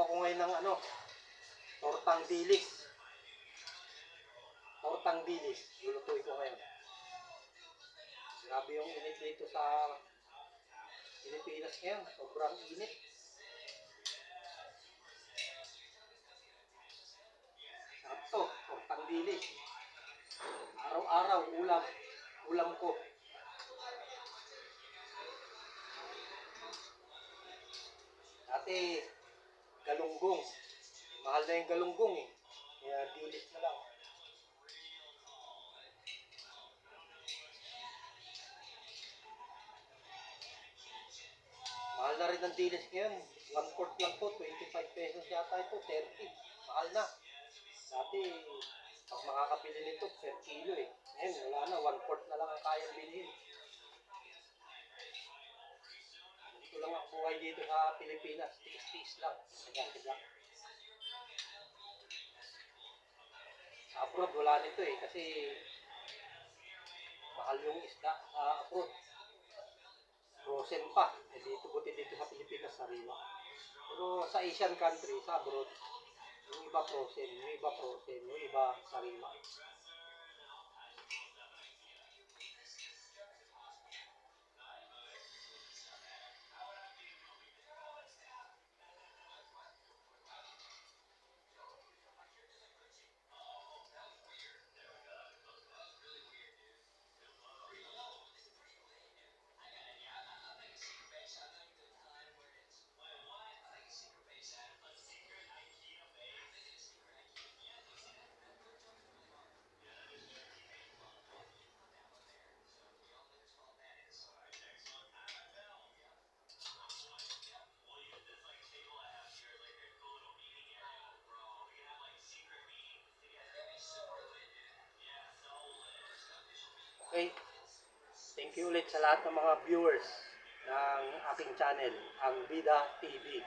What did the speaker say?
ako ngayon ng ano, tortang dilis. Tortang dilis. Lulutuin ko ngayon. Grabe yung init dito sa Pilipinas ngayon. Sobrang init. Sakto, tortang dilis. Araw-araw, ulam. Ulam ko. Dati, galunggong. Mahal na yung galunggong eh. Kaya dilis na lang. Mahal na rin ang dilis ngayon. One quart lang po, 25 pesos yata ito, 30. Mahal na. Dati, pag makakabili nito, per kilo eh. Ngayon, wala na, one quart na lang ang kayang bilhin. Lang ang buhay dito sa Pilipinas. Tiis-tiis lang. Tiga-tiga. Sa abroad, wala nito eh. Kasi mahal yung isda sa abroad. Frozen pa. Eh, dito, buti dito sa Pilipinas, sariwa. Pero sa Asian country, sa abroad, yung iba frozen, yung iba frozen, yung iba sariwa. Okay. Thank you ulit sa lahat ng mga viewers ng aking channel, ang Bida TV.